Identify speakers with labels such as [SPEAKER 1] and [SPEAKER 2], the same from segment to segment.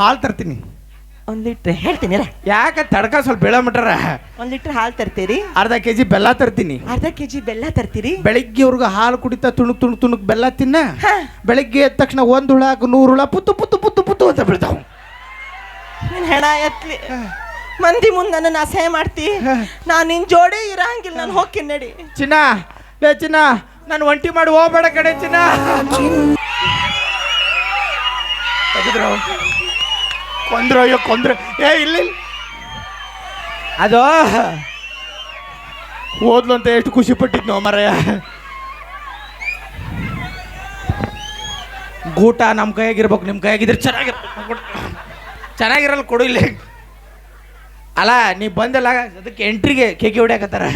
[SPEAKER 1] ಹಾಲು ತರ್ತೀನಿ.
[SPEAKER 2] ಒಂದ್ ಲೀಟ್ರ್ ಹೇಳ್ತೀನಿ
[SPEAKER 1] ಯಾಕ ತಡ್ಕ ಸ್ವಲ್ಪ ಬೆಳ ಮಟ್ರ?
[SPEAKER 2] ಒಂದ್ ಲೀಟ್ರ್ ಹಾಲು ತರ್ತೀರಿ?
[SPEAKER 1] ಅರ್ಧ ಕೆ ಜಿ ಬೆಲ್ಲ ತರ್ತೀನಿ.
[SPEAKER 2] ಅರ್ಧ ಕೆಜಿ ಬೆಲ್ಲ ತರ್ತೀರಿ?
[SPEAKER 1] ಬೆಳಿಗ್ಗೆವರೆಗೂ ಹಾಲು ಕುಡಿತಾ ತುಣುಕ್ ತುಣುಕ್ ತುಣುಕ್ ಬೆಲ್ಲ ತಿನ್ನ
[SPEAKER 2] ಹಾ.
[SPEAKER 1] ಬೆಳಿಗ್ಗೆ ಎದ್ದ ತಕ್ಷಣ ಒಂದ್ ಹುಳ ನೂರು ಹುಳ ಪುತ್ತು ಪುತ್ತು ಪುತ್ತು ಪುತ್ತು ಅಂತ ಬೀಳ್ತಾವ.
[SPEAKER 2] ನಿನ್ ಹೆಣ ಎತ್ಲಿ. ಮಂದಿ ಮುಂದೆ ನನ್ನ ಅಸಹ್ಯ ಮಾಡ್ತಿ. ನಾನು ನಿನ್ ಜೋಡಿ ಇರಂಗಿಲ್ಲ ನಾನು ಹೋಗ್ತೀನಿ ನಡಿ.
[SPEAKER 1] ಚಿನ್ನ ಲೇ ಚಿನ್ನ ನಾನು ಒಂಟಿ ಮಾಡಿ ಹೋಗ್ಬೇಡ ಕಡೆ ಚಿನ್ನ. ತೆಗೆದ್ರು ಕೊಂದ್ರು ಅಯ್ಯೋ ಕೊಂದ್ರು. ಏ ಇಲ್ಲ ಇಲ್ಲ. ಅದು? ಓದ್ಲು ಅಂತ ಎಷ್ಟು ಖುಷಿ ಪಟ್ಟಿದ್ನು ಮರ ಗೂಟ ನಮ್ಮ ಕೈಯಾಗಿರ್ಬೇಕು ನಿಮ್ಮ ಕೈಯಾಗಿದ್ರೆ ಚೆನ್ನಾಗಿರ್ಬೇಕು. ಚೆನ್ನಾಗಿರಲ್ಲ ಕೊಡು ಇಲ್ಲಿ. ಅಲ್ಲ ನೀ ಬಂದಲ್ಲ ಅದಕ್ಕೆ ಎಂಟ್ರಿಗೆ ಕೇಕಿ ಹೊಡ್ಯಾಕತ್ತಾರ.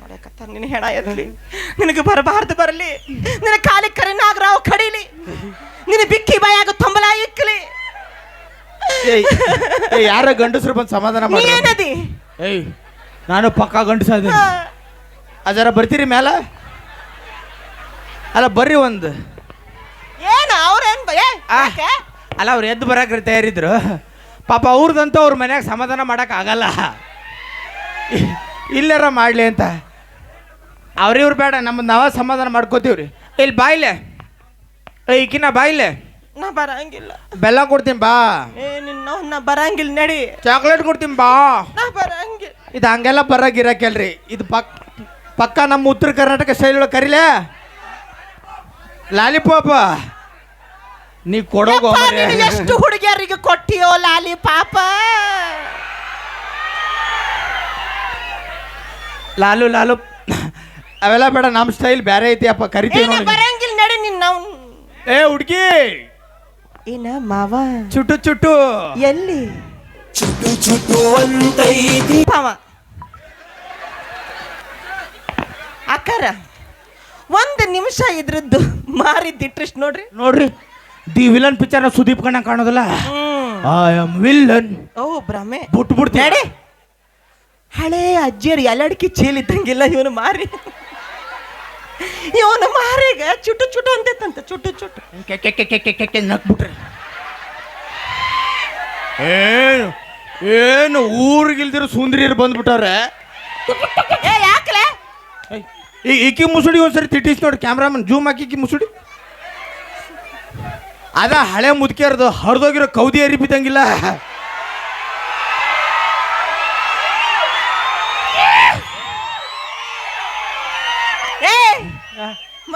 [SPEAKER 2] ನೋಡಕತ್ತಾರ ನಿನ್ನ ಹೆಣ ಎತ್ಲಿ ನಿನಗೆ ಬರಬಾರ್ದು ಬರಲಿ. ನಿನ್ನ ಕಾಲಿ ಕರಿನಾಗ್ರಾವ್ ಕಡಿಲಿ. ನಿನ್ನ ಬಿಕ್ಕಿ ಬಾಯಾಗ ತೊಂಬಲ ಇಕ್ಕಲಿ
[SPEAKER 1] ಏಯ್ ಯಾರ ಗಂಡಸರು ಬಂದು ಸಮಾಧಾನ
[SPEAKER 2] ನೀ
[SPEAKER 1] ಮಾಡಿ
[SPEAKER 2] ಏನದಿ
[SPEAKER 1] ಏಯ್ ನಾನು ಪಕ್ಕ ಗಂಡಸ ಅದೀನಿ. ಅದರ ಬರ್ತೀರಿ ಮ್ಯಾಲ? ಅಲ್ಲ ಬರ್ರಿ ಒಂದು.
[SPEAKER 2] ಏನ ಅವ್ರೇನ್ ಬ- ಏ,
[SPEAKER 1] ಆ.
[SPEAKER 2] ಯಾಕೆ?
[SPEAKER 1] ಅಲ್ಲ ಅವ್ರು ಎದ್ದು ಬರಾಕ್ರಿ ತಯಾರಿದ್ರು. ಪಾಪ ಅವ್ರದಂತೂ ಅವ್ರ ಮನ್ಯಾಗ ಸಮಾಧಾನ ಮಾಡಕ್ ಆಗಲ್ಲ. ಇಲ್ಲಾರ ಮಾಡ್ಲಿ ಅಂತ. ಅವ್ರಿವ್ರು ಬೇಡ ನಮ್ಮ ನಾವ ಸಮಾಧಾನ ಮಾಡ್ಕೋತೀವ್ರಿ. ಇಲ್ಲಿ. ಬಾಯ್ಲೆ ಏ ಈಕಿನ ಬಾಯ್ಲೆ
[SPEAKER 2] ನಾ ಬರಂಗಿಲ್ಲ.
[SPEAKER 1] ಬೆಲ್ಲ ಕೊಡ್ತೀನಿ ಬಾ.
[SPEAKER 2] ಏ ನಿನ್ನ ನಾ ಬರಂಗಿಲ್ಲ ನಡಿ.
[SPEAKER 1] ಚಾಕ್ಲೇಟ್ ಕೊಡ್ತೀನಿ ಬಾ.
[SPEAKER 2] ನಾ ಬರಂಗಿಲ್ಲ.
[SPEAKER 1] ಇದು ಹಂಗೆಲ್ಲ ಬರಾಗಿರಕಲ್ರಿ ಇದು ಪಕ್ ಪಕ್ಕ ನಮ್ಮ ಉತ್ತರ ಕರ್ನಾಟಕ ಶೈಲಿ ಒಳಗೆ ಕರಿಲೆ. ಲಾಲಿಪಾಪ. ನೀ ಕೊಡೋಗೋ
[SPEAKER 2] ಯಪ್ಪ,
[SPEAKER 1] ಮರ್ರೆ.
[SPEAKER 2] ನೀನು ಎಷ್ಟು ಹುಡುಗಿಯರಿಗೆ ಕೊಟ್ಟಿಯೋ ಲಾಲಿ ಪಾಪ
[SPEAKER 1] ಲಾಲು ಲಾಲು. ಅವೆಲ್ಲ ಬೇಡ ನಮ್ಮ ಸ್ಟೈಲ್ ಬೇರೆ ಐತಿ ಅಪ್ಪ. ಕರಿತೀವಿ ನೋಡಿ.
[SPEAKER 2] ಬರಂಗಿಲ್ಲ ನಡಿ ನಿನ್ನ
[SPEAKER 1] ಏ ಹುಡುಗಿ.
[SPEAKER 2] ಏನ ಮಾವ.
[SPEAKER 1] ಚುಟು ಚುಟು.
[SPEAKER 2] ಎಲ್ಲಿ?
[SPEAKER 3] ಚುಟು ಚುಟು ಅಂತೈತಿ.
[SPEAKER 2] ಮಾವ. ಅಕ್ಕಾರ ಒಂದು ನಿಮಿಷ ಇದ್ರದ್ದು ಮಾರಿದ್ದಿಟ್ರಿಷ್ಟು ನೋಡ್ರಿ.
[SPEAKER 1] ನೋಡ್ರಿ ದಿ ವಿಲನ್ ಪಿಕ್ಚರ್ ಸುದೀಪ್ ಕಣ್ಣ ಕಾಣೋದಲ್ಲ? ಐ ಆಮ್ ವಿಲನ್
[SPEAKER 2] ಓ ಭ್ರಮೆ. ಬಿಟ್ಬಿಡ್ತೀನಿ. ಹಳೆ ಅಜ್ಜಿಯರು ಎಲ್ಲಡಿಕೆ ಚೀಲ್ ಇದ್ದಂಗಿಲ್ಲ ಇವನು ಮಾರಿ. ಇವನು ಮಾರಿಗೆ ಚುಟು ಚುಟು ಅಂತೈತಂತ ಚುಟು ಚುಟು
[SPEAKER 1] ಕೆ ಕೆ ಕೆ ಕೆ ಕೆ ಕೆ ಕೆ ನಕ್ಬಿಟ್ರಿ ಏನು? ಏನು ಊರಿಗಿಲ್ದಿರೋ ಸುಂದರಿಯರು ಬಂದ್ಬಿಟ್ಟವ್ರೆ
[SPEAKER 2] ಏ ಯಾಕಲೆ?
[SPEAKER 1] ಈ ಈಕಿ ಮುಸುಡಿ ಒಂದ್ಸರಿ ತಿಟ್ಟಿಸ್ ನೋಡಿ ಕ್ಯಾಮ್ರಾಮನ್ ಜೂಮ್ ಹಾಕಿ ಈಕಿ ಮುಸುಡಿ. ಅದ ಹಳೆ ಮುದುಕಿಯರ್ದು ಹರಿದೋಗಿರೋ ಕೌದಿ ಅರಿ ಬಿದ್ದಂಗಿಲ್ಲ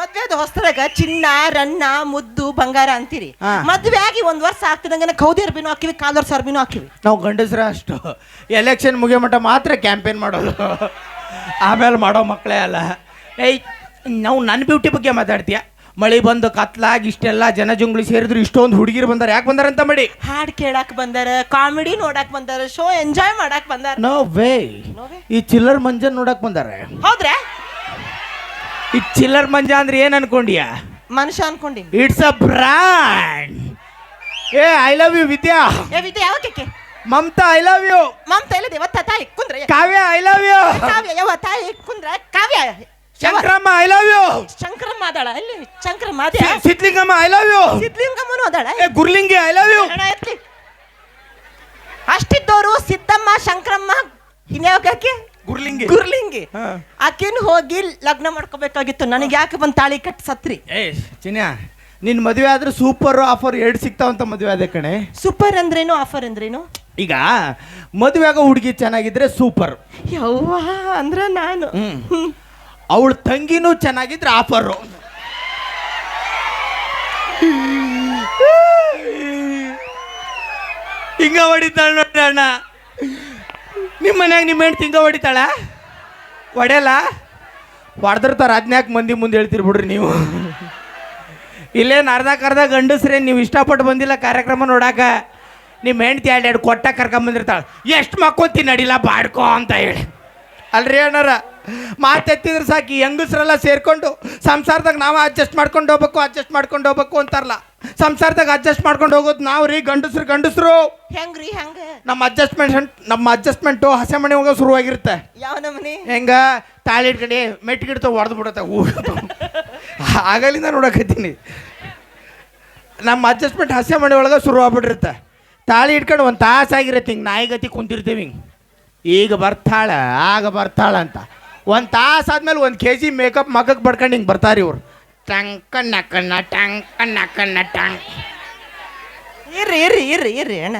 [SPEAKER 2] ಮದ್ವೆದ ಹೊಸದಾಗ ಚಿನ್ನ ರನ್ನ ಮುದ್ದು ಬಂಗಾರ ಅಂತೀರಿ.
[SPEAKER 1] ಹಾ.
[SPEAKER 2] ಮದ್ವೆ ಆಗಿ ಒಂದ್ ವರ್ಷ ಆಗ್ತಿದಂಗ ಕೌದಿ ಅರ್ಬಿನೂ ಹಾಕಿವಿ ಕಾಲರ್ ಸರ್ಬಿನೂ ಹಾಕಿವಿ
[SPEAKER 1] ನಾವು ಗಂಡಸ್ರ ಅಷ್ಟು. ಎಲೆಕ್ಷನ್ ಮುಗಿಯೋ ಮಟ್ಟ ಮಾತ್ರ ಕ್ಯಾಂಪೇನ್ ಮಾಡೋದು. ಆಮೇಲೆ ಮಾಡೋ ಮಕ್ಕಳೇ ಅಲ್ಲ. ಏಯ್ ನಾವು ನನ್ನ ಬ್ಯೂಟಿ ಬಗ್ಗೆ ಮಾತಾಡ್ತೀಯ? ಮಳೆ ಬಂದು ಕತ್ಲಾಗಿ ಇಷ್ಟೆಲ್ಲ ಜನ ಜುಂಗ್ಳಿ ಸೇರಿದ್ರು ಇಷ್ಟೊಂದು ಹುಡುಗಿರು ಬಂದಾರ. ಯಾಕೆ ಬಂದಾರಂತ ಮಾಡಿ.
[SPEAKER 2] ಹಾಡ್ ಕೇಳಾಕ್ ಬಂದಾರ ಕಾಮಿಡಿ ನೋಡಕ್ ಬಂದಾರ ಶೋ ಎಂಜಾಯ್ ಮಾಡಕ್ ಬಂದಾರ.
[SPEAKER 1] ನೋ ವೇ ಈ ಚಿಲ್ಲರ್ ಮಂಜನ್ ನೋಡಕ್ ಬಂದಾರೆ.
[SPEAKER 2] ಹೌದ್ರಾ?
[SPEAKER 1] ಈ ಚಿಲ್ಲರ್ ಮಂಜ ಅಂದ್ರೆ ಏನ್ ಅನ್ಕೊಂಡ್ಯಾ?
[SPEAKER 2] ಮನುಷ್ಯ ಅನ್ಕೊಂಡಿ
[SPEAKER 1] ಇಟ್ಸ್ ಅ ಬ್ರ್ಯಾಂಡ್ ಏ ಐ ಲವ್ ಯು ವಿದ್ಯಾ.
[SPEAKER 2] ಏ ವಿದ್ಯೆ ಯಾವಕ್ಕೆ
[SPEAKER 1] Mamata I love you
[SPEAKER 2] Mamata ಇಲ್ಲ ಇವತ್ತ ತಾಯಿ? ಕುಂದ್ರೆ
[SPEAKER 1] Kavya I love you
[SPEAKER 2] Kavya ಯಾವ ತಾಯಿ? ಕುಂದ್ರೆ Kavya?
[SPEAKER 1] Shankaramma I love you
[SPEAKER 2] Shankaramma ಅದಾಳ. ಇಲ್ಲಿ ಶಂಕರಮ್ಮ ಅದೇ
[SPEAKER 1] ಸಿದ್ಲಿಂಗಮ್ಮ ಐ ಲವ್ ಯು
[SPEAKER 2] ಸಿದ್ಲಿಂಗಮ್ಮನು ಅದಾಳ?
[SPEAKER 1] ಏ ಗುರ್ಲಿಂಗಿ ಐ ಲವ್ ಯು
[SPEAKER 2] ಎತ್ಲಿ ಅಷ್ಟಿದ್ದವರು ಸಿದ್ದಮ್ಮ ಶಂಕರಮ್ಮ ಇನ್ಯಾವಕ್ಕೆ
[SPEAKER 1] ಗುರ್ಲಿಂಗಿ.
[SPEAKER 2] ಗುರ್ಲಿಂಗಿ.
[SPEAKER 1] ಹಾ.
[SPEAKER 2] ಆಕಿನ್ ಹೋಗಿ ಲಗ್ನ ಮಾಡ್ಕೋಬೇಕಾಗಿತ್ತು. ನನಗೆ ಯಾಕೆ ಬಂದ್ ತಾಳಿ ಕಟ್ ಸತ್ರಿ?
[SPEAKER 1] ಏ ಚಿನ್ಯ ನಿನ್ ಮದುವೆ ಆದ್ರೆ ಸೂಪರ್ ಆಫರ್ ಎರಡು ಸಿಗ್ತಾವಂತ ಮದುವೆ ಆದ ಕಣೆ.
[SPEAKER 2] ಸೂಪರ್ ಅಂದ್ರೇನು ಆಫರ್ ಅಂದ್ರೇನು?
[SPEAKER 1] ಈಗ ಮದುವೆ ಆಗೋ ಹುಡುಗಿ ಚೆನ್ನಾಗಿದ್ರೆ ಸೂಪರ್.
[SPEAKER 2] ಯವ್ವ ಅಂದ್ರೆ ನಾನು.
[SPEAKER 1] ಅವಳ ತಂಗಿನೂ ಚೆನ್ನಾಗಿದ್ರೆ ಆಫರು. ಹಿಂಗ ಹೊಡಿತಾಳ ನೋಡ್ರಿ ಅಣ್ಣ. ನಿಮ್ಮ ಮನ್ಯಾಗ ನಿಮ್ಮ ಹೆಣ್ಣು ತಿಂಗ ಹೊಡಿತಾಳ? ಹೊಡೆಯಲ್ಲ? ಹೊಡೆದಿರ್ತಾರ ಹದಿನಾಲ್ಕು ಮಂದಿ ಮುಂದೆ ಹೇಳ್ತೀರಿ ಬಿಡ್ರಿ ನೀವು. ಇಲ್ಲೇನು ಅರ್ಧಕ್ಕರ್ಧ ಗಂಡಸ್ರೇ, ನೀವು ಇಷ್ಟಪಟ್ಟು ಬಂದಿಲ್ಲ ಕಾರ್ಯಕ್ರಮ ನೋಡಾಕ. ನಿಮ್ಮ ಹೆಂಡ್ತಿ ಎರಡು ಎರಡು ಕೊಟ್ಟ ಕರ್ಕೊಂಬಂದಿರ್ತಾಳೆ. ಎಷ್ಟು ಮಕ್ಕೊಂತಿ ನಡಿಲ್ಲ ಬಾಡ್ಕೋ ಅಂತ ಹೇಳಿ. ಅಲ್ರಿ ಅಣ್ಣಾರ? ಮಾತೆತ್ತಿದ್ರೆ ಸಾಕು ಹೆಂಗಸ್ರೆಲ್ಲ ಸೇರ್ಕೊಂಡು ಸಂಸಾರದಾಗ ನಾವು ಅಡ್ಜಸ್ಟ್ ಮಾಡ್ಕೊಂಡು ಹೋಗ್ಬೇಕು ಅಡ್ಜಸ್ಟ್ ಮಾಡ್ಕೊಂಡು ಹೋಗ್ಬೇಕು ಅಂತಾರಲ್ಲ. ಸಂಸಾರದಾಗ ಅಡ್ಜಸ್ಟ್ ಮಾಡ್ಕೊಂಡು ಹೋಗೋದು ನಾವು ರೀ ಗಂಡಸ್ರು ಗಂಡಸ್ರು.
[SPEAKER 2] ಹೆಂಗ್ರಿ ಹೆಂಗ?
[SPEAKER 1] ನಮ್ಮ ಅಡ್ಜಸ್ಟ್ಮೆಂಟ್ ನಮ್ಮ ಅಡ್ಜಸ್ಟ್ಮೆಂಟು ಹಸೆ ಮನೆ ಹೋಗೋ ಶುರುವಾಗಿರುತ್ತೆ.
[SPEAKER 2] ಯಾವ ನಮನಿ?
[SPEAKER 1] ಹೆಂಗ? ತಾಳಿ ಇಟ್ಕಡೆ ಮೆಟ್ಗಿಡ್ತ ಹೊಡೆದು ಬಿಡುತ್ತೆ ಆಗಲಿಂದ ನೋಡಕತ್ತೀನಿ. ನಮ್ಮ ಅಡ್ಜಸ್ಟ್ಮೆಂಟ್ ಹಸೆ ಮನೆ ಒಳಗೆ ಶುರು ಆಗ್ಬಿಟ್ಟಿರುತ್ತೆ ತಾಳಿ ಇಟ್ಕೊಂಡು ಒಂದು ತಾಸು ಆಗಿರತ್ತೆ ಹಿಂಗೆ ನಾಯಿಗತಿ ಕುಂತಿರ್ತೀವಿ ಹಿಂಗೆ. ಈಗ ಬರ್ತಾಳ ಆಗ ಬರ್ತಾಳ ಅಂತ. ಒಂದು ತಾಸು ಆದ್ಮೇಲೆ ಒಂದು ಕೆ ಜಿ ಮೇಕಪ್ ಮಗಕ್ಕೆ ಬಡ್ಕೊಂಡು ಹಿಂಗೆ ಬರ್ತಾರೆ ಇವ್ರು. ಟಂಕ ನಕ್ಕಣ್ಣ ಟಂಕ ನಕ್ಕಣ್ಣ ಟಂಕ್.
[SPEAKER 2] ಇರ್ರಿ ಇರ್ರಿ ಇರ್ರಿ ಇರ್ರಿ ಅಣ್ಣ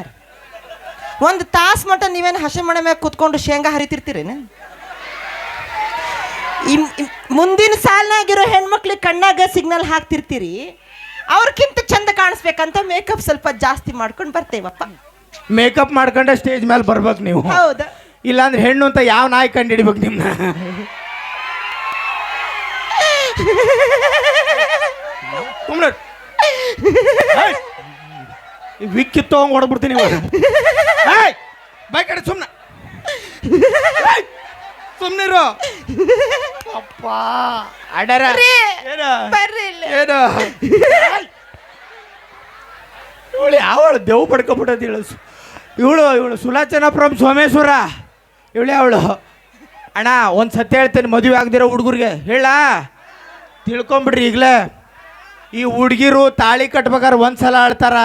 [SPEAKER 2] ಒಂದು ತಾಸು ಮಟ್ಟ ನೀವೇನು ಹಸೆ ಮಣೆ ಮ್ಯಾಗ ಕುತ್ಕೊಂಡು ಶೇಂಗಾ ಹರಿತಿರ್ತೀರೇನು ಇಮ್- ಮುಂದಿನ ಸಾಲಿನಾಗಿರೋ ಹೆಣ್ಮಕ್ಳಿಗೆ ಕಣ್ಣಾಗ ಸಿಗ್ನಲ್ ಹಾಕ್ತಿರ್ತೀರಿ. ಅವ್ರಕ್ಕಿಂತ ಚಂದ ಕಾಣಿಸ್ಬೇಕಂತ ಮೇಕಪ್ ಸ್ವಲ್ಪ ಜಾಸ್ತಿ ಮಾಡ್ಕೊಂಡು ಬರ್ತೇವಪ್ಪ.
[SPEAKER 1] ಮೇಕಪ್ ಮಾಡ್ಕೊಂಡೆ ಸ್ಟೇಜ್ ಮೇಲೆ ಬರ್ಬೇಕು ನೀವು.
[SPEAKER 2] ಹೌದಾ.
[SPEAKER 1] ಇಲ್ಲಾಂದ್ರೆ ಹೆಣ್ಣು ಅಂತ ಯಾವ ನಾಯಿ ಕಂಡು ಹಿಡಿಬೇಕು ನಿಮ್ಮನ್ನ ಸುಮ್ಮನೆ ವಿಕ್ಕಿ ತಗೊಂಡು ಹೊಡೆದ್ಬಿಡ್ತೀನಿ ಬೈ ಕಡೆ ಸುಮ್ಮನೆ ಸುಮ್ಮನಿರು ಅಪ್ಪ ಅಡರ. ಏನು? ಇವಳು ಯಾವಳು ದೇವ್ ಪಡ್ಕೊಬಿಟ್ಟದ ಇವಳು? ಇವಳು ಇವಳು ಸುಲಾಚನ ಫ್ರಮ್ ಸೋಮೇಶ್ವರ. ಇವಳೆ ಅವಳು. ಅಣ್ಣ ಒಂದು ಸತ್ಯ ಹೇಳ್ತೇನೆ ಮದುವೆ ಆಗದಿರೋ ಹುಡುಗರಿಗೆ. ಹೇಳ ತಿಳ್ಕೊಂಬಿಡ್ರಿ ಈಗಲೇ. ಈ ಹುಡುಗಿರು ತಾಳಿ ಕಟ್ಬೇಕಾದ್ರೆ ಒಂದು ಸಲ ಆಳ್ತಾರ.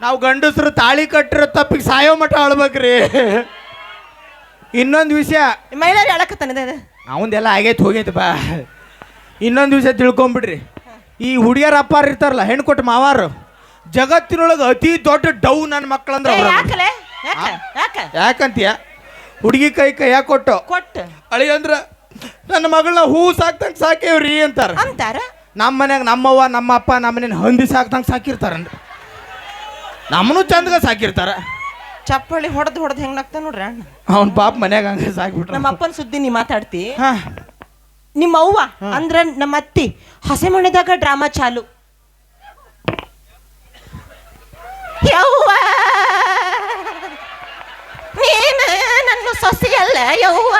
[SPEAKER 1] ನಾವು ಗಂಡಸರು ತಾಳಿ ಕಟ್ಟಿರೋ ತಪ್ಪಿಗೆ ಸಾಯೋ ಮಟ್ಟ ಆಳ್ಬೇಕ್ರಿ. ಇನ್ನೊಂದು ವಿಷಯ.
[SPEAKER 2] ಮಹಿಳೆಯರು ಹೇಳಕತ್ತಾನೆ
[SPEAKER 1] ಅವಂದೆಲ್ಲ ಆಗೈತೆ ಹೋಗೈತೆ ಬಾ. ಇನ್ನೊಂದು ವಿಷಯ ತಿಳ್ಕೊಂಬಿಡ್ರಿ. ಈ ಹುಡುಗಿಯರ ಅಪ್ಪಾರ ಇರ್ತಾರಲ್ಲ ಹೆಣ್ಣು ಕೊಟ್ಟು ಮಾವಾರು ಜಗತ್ತಿನೊಳಗೆ ಅತಿ ದೊಡ್ಡ ಡೌ ನನ್ನ ಮಕ್ಕಳಂದ್ರೆ ಯಾಕಂತೀಯ? ಹುಡುಗಿ ಕೈ ಕೈಯಾಗ ಕೊಟ್ಟು?
[SPEAKER 2] ಕೊಟ್ಟು.
[SPEAKER 1] ಅಳಿ ಅಂದ್ರ ನನ್ನ ಮಗಳನ್ನ ಹೂ ಸಾಕ್ತಂಗೆ ಸಾಕೇವ್ರಿ ಅಂತಾರ.
[SPEAKER 2] ಅಂತಾರ?
[SPEAKER 1] ನಮ್ಮ ಮನ್ಯಾಗ ನಮ್ಮವ್ವ ನಮ್ಮ ಅಪ್ಪ ನಮ್ಮನೇನ ಹಂದಿ ಸಾಕ್ತಂಗೆ ಸಾಕಿರ್ತಾರನ್ರಿ. ನಮ್ಮನು ಚಂದಗ ಸಾಕಿರ್ತಾರ.
[SPEAKER 2] ಚಪ್ಪಳಿ ಹೊಡೆದು ಹೊಡೆದು ಹೆಂಗ್ ಆಗ್ತ ನೋಡ್ರಿ ಅಣ್ಣ?
[SPEAKER 1] ಅವನ ಪಾಪ ಮನ್ಯಾಗ ಹಂಗೆ ಸಾಕ್ಬಿಟ್ರ.
[SPEAKER 2] ನಮ್ಮ ಅಪ್ಪನ ಸುದ್ದಿ ನೀ ಮಾತಾಡ್ತಿ?
[SPEAKER 1] ಹಾ.
[SPEAKER 2] ನಿಮ್ಮ ಅವ್ವ ಅಂದ್ರ ನಮ್ಮ ಅತ್ತಿ ಹಸೆ ಮಣಿದಾಗ ಡ್ರಾಮಾ ಚಾಲು ಯವ್ವ ನೀನ ನನ್ನ ಸೊಸಿ ಅಲ್ಲ ಯವ್ವ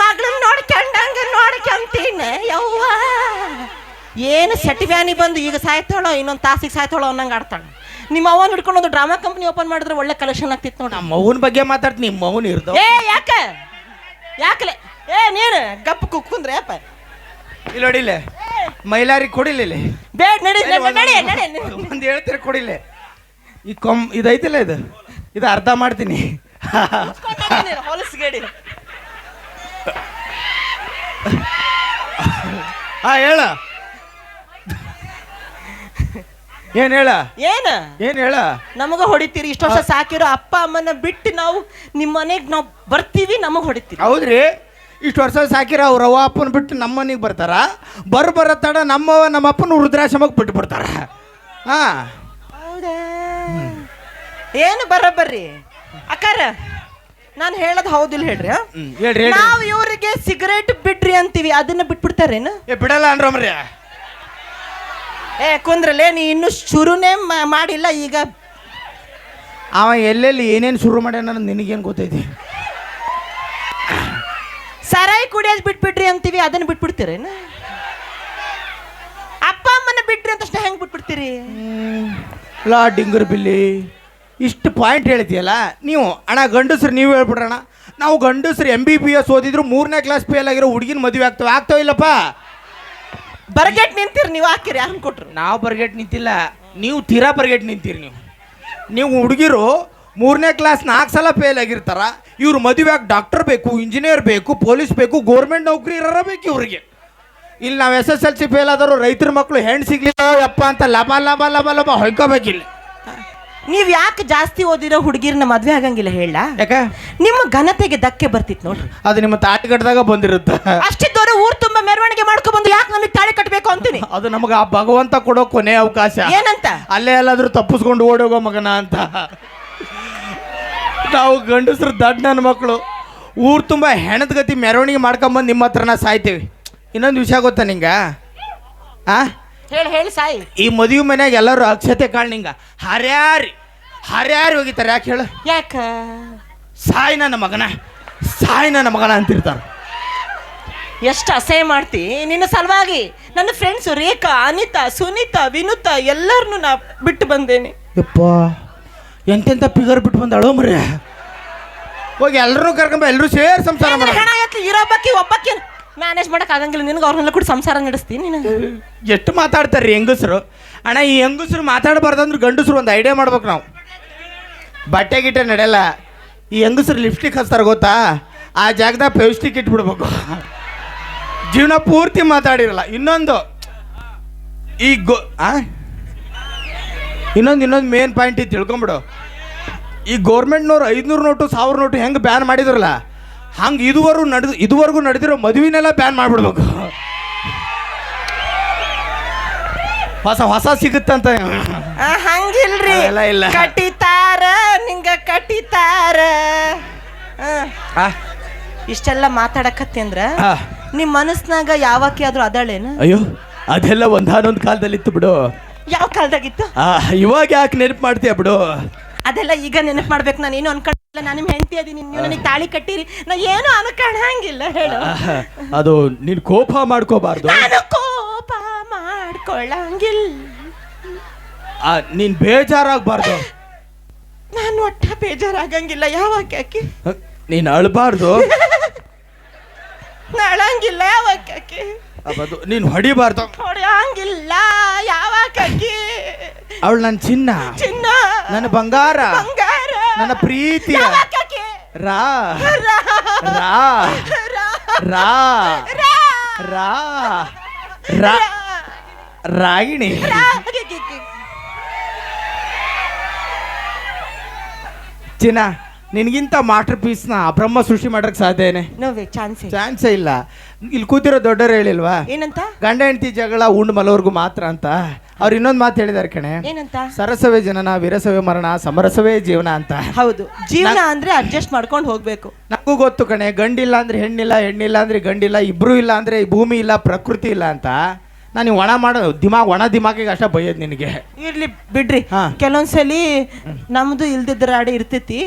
[SPEAKER 2] ಮಗಳನ್ನ ನೋಡ್ಕೊಂಡಂಗ ನೋಡ್ಕೊಂತೀನ ಯವ್ವ ಏನು ಸೆಟಿ ಬ್ಯಾನಿ ಬಂದು ಈಗ ಸಾಯ್ತಾಳೋ ಇನ್ನೊಂದು ತಾಸಿಗೆ ಸಾಯ್ತಾಳೋ ಅನ್ನಂಗೆ ಆಡ್ತಾಳೆ. ನಿಮ್ಮ ಅವ್ವನ ಹಿಡ್ಕೊಂಡು ಒಂದು ಡ್ರಾಮಾ ಕಂಪ್ನಿ ಓಪನ್ ಮಾಡಿದ್ರೆ ಒಳ್ಳೆ ಕಲೆಕ್ಷನ್ ಆಗ್ತಿತ್ತು ನೋಡಿ.
[SPEAKER 1] ನಮ್ಮ ಅವನ ಬಗ್ಗೆ ಮಾತಾಡ್ತೀನಿ ನಿಮ್ಮ ಮೌನ ಇರ್ದು
[SPEAKER 2] ಏ ಯಾಕೆ? ಯಾಕಲೆ? ಏ ನೀನು ಗಪ್ಪ ಕುಕ್ಕುಂದ್ರೆ ಅಪ್ಪ.
[SPEAKER 1] ಇಲ್ಲಿ. ನೋಡಿಲ್ಲ ಮೈಲಾರಿ ಕೊಡಿಲ್ಲ ಇಲ್ಲಿ.
[SPEAKER 2] ಬೇಡ ನಡಿ ನಡಿ
[SPEAKER 1] ಒಂದು ಹೇಳ್ತೀರ ಕೊಡಿಲ್ಲ ಈ ಕೊಮ್ ಇದೈತಿಲ್ಲ ಇದು? ಇದು ಅರ್ಧ ಮಾಡ್ತೀನಿ.
[SPEAKER 2] ಹೊಲಸ್ಗೇಡಿ.
[SPEAKER 1] ಹಾ ಹೇಳ. ಏನ್ ಹೇಳ?
[SPEAKER 2] ಏನ?
[SPEAKER 1] ಏನ್ ಹೇಳ?
[SPEAKER 2] ನಮಗ ಹೊಡಿತೀರಿ. ಇಷ್ಟು ವರ್ಷ ಸಾಕಿರೋ ಅಪ್ಪ ಅಮ್ಮನ ಬಿಟ್ಟು ನಾವು ನಿಮ್ಮ ಮನೆಗೆ ನಾವು ಬರ್ತೀವಿ ನಮಗ್ ಹೊಡಿತೀರಿ.
[SPEAKER 1] ಹೌದ್ರಿ? ಇಷ್ಟು ವರ್ಷ ಸಾಕಿರ ಅವ್ರ ಅವ್ವ ಅಪ್ಪನ ಬಿಟ್ಟು ನಮ್ಮ ಮನೆಗೆ ಬರ್ತಾರ. ಬರ್ ಬರ ತಡ ನಮ್ಮವ್ವ ನಮ್ಮ ಅಪ್ಪನ ವೃದ್ಧಾಶ್ರಮಕ್ಕೆ ಬಿಟ್ಟು ಬಿಡ್ತಾರ. ಹಾ.
[SPEAKER 2] ಹೌದಾ? ಏನು ಬರೋಬ್ಬರ್ರಿ ಅಕ್ಕಾರ ನಾನು ಹೇಳೋದು ಹೌದಿಲ್ಲ ಹೇಳ್ರಿ ಆ?
[SPEAKER 1] ಹೇಳ್ರಿ ಹೇಳ್ರಿ.
[SPEAKER 2] ನಾವು ಇವರಿಗೆ ಸಿಗರೇಟ್ ಬಿಡ್ರಿ ಅಂತೀವಿ ಅದನ್ನ ಬಿಟ್ಬಿಡ್ತಾರೇನು?
[SPEAKER 1] ಏ ಬಿಡಲ್ಲ ಅನ್ರಮ್ರಿ
[SPEAKER 2] ಏ ಕುಂದ್ರಲೇ ನೀ ಇನ್ನೂ ಶುರುನೇ ಮಾ- ಮಾಡಿಲ್ಲ ಈಗ.
[SPEAKER 1] ಅವ ಎಲ್ಲೆಲ್ಲಿ ಏನೇನು ಶುರು ಮಾಡ್ಯಾನ ಅನ್ನೋದು ನಿನಗೇನು ಗೊತ್ತೈತಿ?
[SPEAKER 2] ಸರಾಯಿ ಕುಡಿಯೋದು ಬಿಟ್ಬಿಡ್ರಿ ಅಂತೀವಿ ಅದನ್ನ ಬಿಟ್ಬಿಡ್ತೀರೇನು ಅಪ್ಪ ಅಮ್ಮನ ಬಿಟ್ರಿ ಅಂತ ತಕ್ಷಣ ಹೆಂಗ್ ಬಿಟ್ಬಿಡ್ತೀರಿ?
[SPEAKER 1] ಲಾ ಡಿಂಗರ್ ಬಿಲ್ಲಿ. ಇಷ್ಟು ಪಾಯಿಂಟ್ ಹೇಳ್ತೀಯಲ್ಲ ನೀವು ಅಣ್ಣ ಗಂಡಸ್ರು ನೀವು ಹೇಳ್ಬಿಡ್ರಣ್ಣ ನಾವು ಗಂಡಸ್ರು ಎಂ ಬಿ ಬಿ ಎಸ್ ಓದಿದ್ರು ಮೂರನೇ ಕ್ಲಾಸ್ ಫೇಲ್ ಆಗಿರೋ ಹುಡುಗಿನ ಮದುವೆ ಆಗ್ತಾವೆ ಆಗ್ತಾವ ಇಲ್ಲಪ್ಪ?
[SPEAKER 2] ಬರಗೆಟ್ ನಿಂತಿರ್, ನೀವು ಹಾಕಿರಿ ಯಾರನ್ನ ಕೊಟ್ರು?
[SPEAKER 1] ನಾವು ಬರ್ಗೆಟ್ ನಿಂತಿಲ್ಲ, ನೀವು ತೀರಾ ಬರ್ಗೆಟ್ ನಿಂತೀರಿ ನೀವು. ನೀವು ಹುಡುಗಿರು ಮೂರನೇ ಕ್ಲಾಸ್ ನಾಲ್ಕು ಸಲ ಫೇಲ್ ಆಗಿರ್ತಾರ, ಇವ್ರು ಮದುವೆ ಆಗಿ ಡಾಕ್ಟರ್ ಬೇಕು ಇಂಜಿನಿಯರ್ ಬೇಕು ಪೊಲೀಸ್ ಬೇಕು ಗೋರ್ಮೆಂಟ್ ನೌಕರಿ ಇರೋರ ಬೇಕು ಇವ್ರಿಗೆ. ಇಲ್ಲಿ ನಾವು S S L C fail ಆದರೂ ರೈತರ ಮಕ್ಕಳು ಹೆಣ್ಣು ಸಿಗ್ಲಿಲ್ಲ, ಯಪ್ಪ ಅಂತ ಲಭ ಲಭ ಲಭ ಲಭ ಹೊಯ್ಕೋಬೇಕಿಲ್ಲ.
[SPEAKER 2] ನೀವ್ ಯಾಕೆ ಜಾಸ್ತಿ ಓದಿರೋ ಹುಡುಗಿರ್ನ ಮದ್ವೆ ಆಗಂಗಿಲ್ಲ ಹೇಳ?
[SPEAKER 1] ಯಾಕ?
[SPEAKER 2] ನಿಮ್ಮ ಘನತೆಗೆ ಧಕ್ಕೆ ಬರ್ತಿತ್ತು ನೋಡ್ರಿ
[SPEAKER 1] ಅದು ನಿಮ್ಮ ತಾಟಿಗಡ್ದಾಗ ಬಂದಿರುತ್ತೆ?
[SPEAKER 2] ಅಷ್ಟಿದ್ದವರು ಊರ್ ತುಂಬಾ ಮೆರವಣಿಗೆ ಬಂದು ಯಾಕೆ ನನಗೆ ತಾಳಿ ಕಟ್ಟಬೇಕು ಅಂತೀನಿ.
[SPEAKER 1] ಅದು ನಮಗೆ ಆ ಭಗವಂತ ಕೊಡೋ ಕೊನೆ ಅವಕಾಶ.
[SPEAKER 2] ಏನಂತ?
[SPEAKER 1] ಅಲ್ಲೇ ಎಲ್ಲಾದ್ರೂ ತಪ್ಪಿಸ್ಕೊಂಡು ಓಡೋಗೋ ಮಗನ ಅಂತ. ನಾವು ಗಂಡಸ್ರು ದಡ್ ನನ್ನ ಮಕ್ಕಳು ಊರು ತುಂಬ ಹೆಣದ ಗತಿ ಮೆರವಣಿಗೆ ಮಾಡ್ಕೊಂಬಂದು ನಿಮ್ಮ ಹತ್ರನ ಸಾಯ್ತೀವಿ. ಇನ್ನೊಂದು ವಿಷಯ ಗೊತ್ತಾ ನಿಂಗ? ಆ?
[SPEAKER 2] ಹೇಳಿ ಹೇಳಿ ಸಾಯಿ.
[SPEAKER 1] ಈ ಮದುವೆ ಮನ್ಯಾಗ ಎಲ್ಲರೂ ಅಕ್ಷತೆ ಕಾಳ್ ನಿಂಗ. ಹರ್ಯಾರಿ ಹರ್ಯಾರಿ ಹೋಗಿತಾರೆ ಯಾಕೆ ಹೇಳು?
[SPEAKER 2] ಯಾಕ?
[SPEAKER 1] ಸಾಯ್ ನನ್ನ ಮಗನ ಸಾಯ್ ನನ್ನ ಮಗನ ಅಂತಿರ್ತಾರೆ.
[SPEAKER 2] ಎಷ್ಟು ಅಸಹ್ಯ ಮಾಡ್ತಿ. ನಿನ್ನ ಸಲುವಾಗಿ ನನ್ನ ಫ್ರೆಂಡ್ಸ್ ರೇಖಾ ಅನಿತಾ ಸುನೀತಾ ವಿನುತಾ ಎಲ್ಲರನ್ನೂ ನಾ ಬಿಟ್ಟು ಬಂದೇನೆ.
[SPEAKER 1] ಯಪ್ಪ ಎಂತೆಂಥ ಪಿಗರ್ ಬಿಟ್ಟು ಬಂದಾಳು ಮರ್ಯ ಹೋಗಿ ಎಲ್ಲರೂ ಕರ್ಕೊಂಬ ಎಲ್ಲರೂ ಸೇರಿ ಸಂಸಾರ
[SPEAKER 2] ಮಾಡೋಣ
[SPEAKER 1] ಮಾಡ.
[SPEAKER 2] ಹೆಣ ಎತ್ಲಿ ಇರೋಬ್ಬಕ್ಕಿ ಒಬ್ಬಕ್ಕಿ ಮ್ಯಾನೇಜ್ ಮಾಡಕ್ ಆಗಂಗಿಲ್ಲ. ನಿನಗೆ ಅವ್ರನ್ನೆಲ್ಲ ಕೂಡ ಸಂಸಾರ ನಡೆಸ್ತೀನಿ ನೀನು.
[SPEAKER 1] ಎಷ್ಟು ಮಾತಾಡ್ತಾರ್ರಿ ಹೆಂಗಸರು? ಅಣ್ಣ, ಈ ಹೆಂಗಸರು ಮಾತಾಡಬಾರ್ದಂದ್ರೆ ಗಂಡಸರು ಒಂದು ಐಡಿಯಾ ಮಾಡ್ಬೇಕು ನಾವು. ಬಟ್ಟೆ ಗಿಟ್ಟೆ ನಡೆಯಲ್ಲ. ಈ ಹೆಂಗಸರು ಲಿಪ್ಸ್ಟಿಕ್ ಹಚ್ತಾರೆ ಗೊತ್ತಾ? ಆ ಜಾಗದಾಗ ಫೆವಿಸ್ಟಿಕ್ ಇಟ್ಬಿಡ್ಬೇಕು. ಜೀವನ ಪೂರ್ತಿ ಮಾತಾಡಿರಲ್ಲ. ಇನ್ನೊಂದು, ಈ ಗೋ, ಆ? ಇನ್ನೊಂದು ಇನ್ನೊಂದು ಮೇನ್ ಪಾಯಿಂಟ್ ಇದು ತಿಳ್ಕೊಂಬಿಡು. ಈ ಗೌರ್ಮೆಂಟ್ನವ್ರು ಐದುನೂರು ನೋಟು, ಸಾವಿರ ನೋಟು ಹೆಂಗೆ ಬ್ಯಾನ್ ಮಾಡಿದ್ರಲ್ಲ ಹಂಗೆ ಇದುವರೆಗೂ ನಡೆದು ಇದುವರೆಗೂ ನಡೆದಿರೋ ಮದುವೆನೆಲ್ಲ ಬ್ಯಾನ್ ಮಾಡಿಬಿಡ್ಬೇಕು. ಹೊಸ ಹೊಸ ಸಿಗುತ್ತಂತ
[SPEAKER 2] ಆ, ಹಂಗಿಲ್ರಿ.
[SPEAKER 1] ಇಲ್ಲ, ಇಲ್ಲ.
[SPEAKER 2] ಕಟ್ಟಿತಾರ ನಿಂಗ ಕಟ್ಟಿತಾರ. ಆ,
[SPEAKER 1] ಆ,
[SPEAKER 2] ಇಷ್ಟೆಲ್ಲ ಮಾತಾಡಕತ್ತೇಂದ್ರ
[SPEAKER 1] ಆ,
[SPEAKER 2] ನಿಮ್ ಮನಸ್ನಾಗ ಯಾವಾಕಿ ಆದ್ರೂ ಅದಳೇನು?
[SPEAKER 1] ಅಯ್ಯೋ ಅದೆಲ್ಲ ಒಂದಾನೊಂದು ಕಾಲದಲ್ಲಿ ಇತ್ತು ಬಿಡು.
[SPEAKER 2] ಯಾವ ಕಾಲದಾಗಿತ್ತು?
[SPEAKER 1] ಆ, ಇವಾಗ ಯಾಕೆ ನೆನಪು ಮಾಡ್ತೀಯ ಬಿಡು.
[SPEAKER 2] ಅದೆಲ್ಲ ಈಗ ನೆನಪು ಮಾಡ್ಬೇಕು ನಾನು ಏನು ಅನ್ಕೊಂಡಿಲ್ಲ ನಾನು ನಿಮ್ಮ ಹೆಂಡತಿ ಅದೀನಿ ನೀವು ನನಗೆ ತಾಳಿ ಕಟ್ಟಿರಿ. ನಾ ಏನು ಅನ್ಕೊಂಡಂಗಿಲ್ಲ ಹೇಳು.
[SPEAKER 1] ಅದು ನೀನು ಕೋಪ ಮಾಡ್ಕೋಬಾರ್ದು.
[SPEAKER 2] ನಾನು ಕೋಪ ಮಾಡ್ಕೊಳ್ಳಂಗಿಲ್ಲ
[SPEAKER 1] ಆ, ನೀನ್ ಬೇಜಾರಾಗಬಾರ್ದು.
[SPEAKER 2] ನಾನು ಒಟ್ಟ ಬೇಜಾರಾಗಂಗಿಲ್ಲ ಯಾವಾಗ ಆಕಿ?
[SPEAKER 1] ನೀನು ಅಳ್ಬಾರ್ದು.
[SPEAKER 2] ನಳಂಗಿಲ್ಲ ಯಾವಾಗ ಆಕಿ?
[SPEAKER 1] ಅದು ನೀನು ಹೊಡಿಬಾರ್ದು.
[SPEAKER 2] ಹೊಡೆಯಂಗಿಲ್ಲ ಯಾವಾಗ
[SPEAKER 1] ಅವಳು ನನ್ನ ಚಿನ್ನ.
[SPEAKER 2] ಚಿನ್ನ.
[SPEAKER 1] ನನ್ನ ಬಂಗಾರ. ನನ್ನ ಪ್ರೀತಿ ರಾ.
[SPEAKER 2] ರಾ,
[SPEAKER 1] ರಾ.
[SPEAKER 2] ರಾ,
[SPEAKER 1] ರಾ. ರಾಗಿಣಿ. ಚಿನ್ನ ನಿನಗಿಂತ ಮಾಸ್ಟರ್ ಪೀಸ್ನ ಬ್ರಹ್ಮ ಸೃಷ್ಟಿ ಮಾಡಕ್ ಸಾಧ್ಯನೇ
[SPEAKER 2] ನೋವೇ ಚಾನ್ಸ್.
[SPEAKER 1] ಚಾನ್ಸೇ ಇಲ್ಲ. ಇಲ್ಲಿ. ಕೂತಿರೋ ದೊಡ್ಡರು ಹೇಳಿಲ್ವಾ?
[SPEAKER 2] ಏನಂತ?
[SPEAKER 1] ಗಂಡ ಹೆಂಡತಿ ಜಗಳ ಉಂಡು ಮಲೋರ್ಗು ಮಾತ್ರ ಅಂತ. ಅವ್ರು ಇನ್ನೊಂದು ಮಾತು ಹೇಳಿದಾರೆ ಕಣೆ.
[SPEAKER 2] ಏನಂತ?
[SPEAKER 1] ಸರಸವೇ ಜನನ ವಿರಸವೇ ಮರಣ ಸಮರಸವೇ ಜೀವನ ಅಂತ.
[SPEAKER 2] ಹೌದು. ಜೀವನ ಅಂದ್ರೆ ಅಡ್ಜಸ್ಟ್ ಮಾಡ್ಕೊಂಡು ಹೋಗ್ಬೇಕು.
[SPEAKER 1] ನಮಗೂ ಗೊತ್ತು ಕಣೆ ಗಂಡಿಲ್ಲ ಅಂದ್ರೆ ಹೆಣ್ಣಿಲ್ಲ ಹೆಣ್ಣಿಲ್ಲ ಅಂದ್ರೆ ಗಂಡಿಲ್ಲ ಇಬ್ರು ಇಲ್ಲ ಅಂದ್ರೆ ಭೂಮಿ ಇಲ್ಲ ಪ್ರಕೃತಿ ಇಲ್ಲ ಅಂತ ನಾನು ಒಣ ಮಾಡೋ ದಿಮಾಗ್ ಒಣ ದಿಮಾಗಿಗೆ ಅಷ್ಟ ಬೈಯೋದು ನಿನಗೆ.
[SPEAKER 2] ಇರ್ಲಿ ಬಿಡ್ರಿ.
[SPEAKER 1] ಹಾ.
[SPEAKER 2] ಕೆಲವೊಂದ್ಸಲಿ ನಮ್ದು ಇಲ್ದಿದ್ರ ಆಡಿ ಇರ್ತೈತಿ.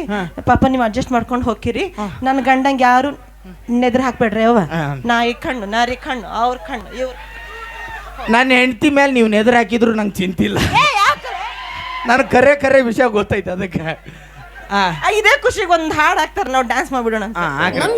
[SPEAKER 2] ಪಾಪ ನೀವು ಅಡ್ಜಸ್ಟ್ ಮಾಡ್ಕೊಂಡು ಹೋಗ್ಕಿರಿ ನನ್ನ ಗಂಡಂಗೆ ಯಾರು ನೆದ್ರ ಹಾಕ್ಬೇಡ್ರಿ ಅವ
[SPEAKER 1] ನಾ
[SPEAKER 2] ಈ ಕಣ್ಣು ನಾರಿ ಕಣ್ಣು ಅವ್ರ ಕಣ್ಣು ಇವ್ರ
[SPEAKER 1] ನನ್ನ ಹೆಂಡತಿ ಮೇಲೆ ನೀವು ನೆದರ್ ಹಾಕಿದ್ರು ನಂಗೆ ಚಿಂತಿಲ್ಲ. ನನಗೆ ಕರೆ ಕರೆ ವಿಷಯ ಗೊತ್ತೈತೆ ಅದಕ್ಕೆ. ಹಾಂ
[SPEAKER 2] ಇದೇ ಖುಷಿಗೆ ಒಂದು ಹಾಡು ಹಾಕ್ತಾರೆ ನಾವು ಡ್ಯಾನ್ಸ್ ಮಾಡಿಬಿಡೋಣ.
[SPEAKER 1] ಹಾಂ